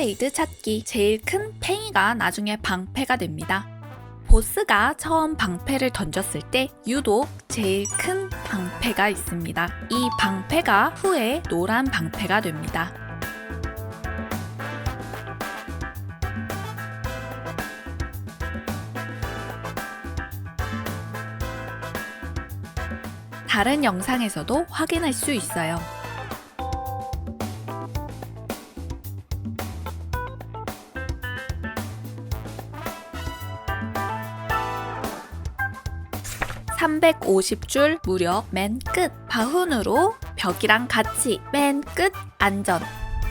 업그레이드 찾기 제일 큰 팽이가 나중에 방패가 됩니다. 보스가 처음 방패를 던졌을 때 유독 제일 큰 방패가 있습니다. 이 방패가 후에 노란 방패가 됩니다. 다른 영상에서도 확인할 수 있어요. (350줄) 무력 맨끝 바훈으로 벽이랑 같이 맨 끝 안전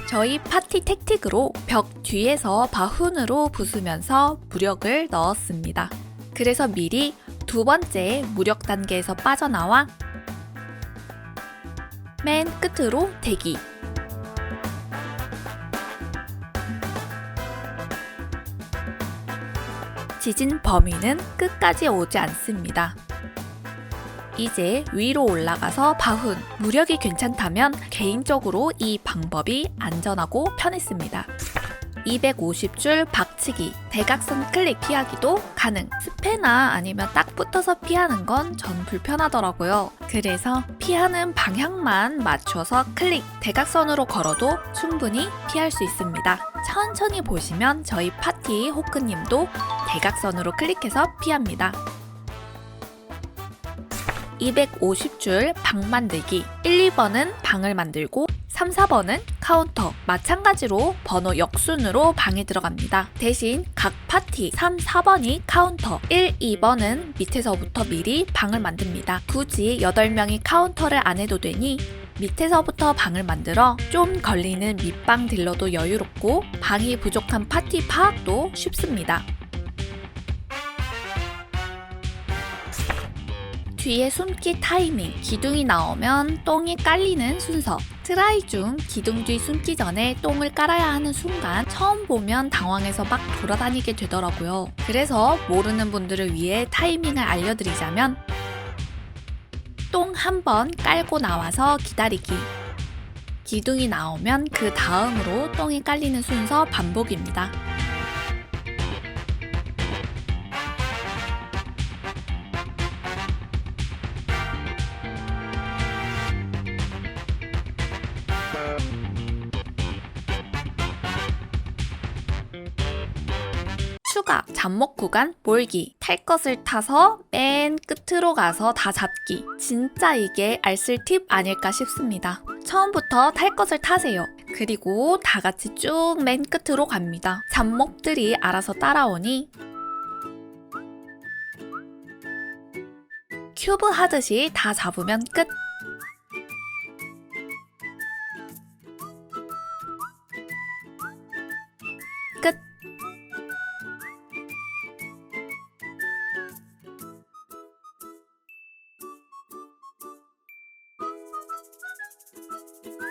저희 파티 택틱으로 벽 뒤에서 바훈으로 부수면서 무력을 넣었습니다. 그래서 미리 두 번째 무력 단계에서 빠져나와 맨 끝으로 대기. 지진 범위는 끝까지 오지 않습니다. 이제 위로 올라가서 바훈, 무력이 괜찮다면 개인적으로 이 방법이 안전하고 편했습니다. 250줄 박치기, 대각선 클릭 피하기도 가능. 스페나 아니면 딱 붙어서 피하는 건 전 불편하더라고요. 그래서 피하는 방향만 맞춰서 클릭, 대각선으로 걸어도 충분히 피할 수 있습니다. 천천히 보시면 저희 파티 호크님도 대각선으로 클릭해서 피합니다. 250줄 방 만들기 1, 2번은 방을 만들고 3, 4번은 카운터 마찬가지로 번호 역순으로 방에 들어갑니다. 대신 각 파티 3, 4번이 카운터 1, 2번은 밑에서부터 미리 방을 만듭니다. 굳이 8명이 카운터를 안 해도 되니 밑에서부터 방을 만들어 좀 걸리는 밑방 딜러도 여유롭고 방이 부족한 파티 파악도 쉽습니다. 뒤에 숨기 타이밍, 기둥이 나오면 똥이 깔리는 순서. 트라이 중 기둥 뒤 숨기 전에 똥을 깔아야 하는 순간 처음 보면 당황해서 막 돌아다니게 되더라고요. 그래서 모르는 분들을 위해 타이밍을 알려드리자면 똥 한 번 깔고 나와서 기다리기. 기둥이 나오면 그 다음으로 똥이 깔리는 순서 반복입니다. 추가 잡목 구간 몰기. 탈 것을 타서 맨 끝으로 가서 다 잡기. 진짜 이게 알쓸 팁 아닐까 싶습니다. 처음부터 탈 것을 타세요. 그리고 다 같이 쭉 맨 끝으로 갑니다. 잡목들이 알아서 따라오니 큐브 하듯이 다 잡으면 끝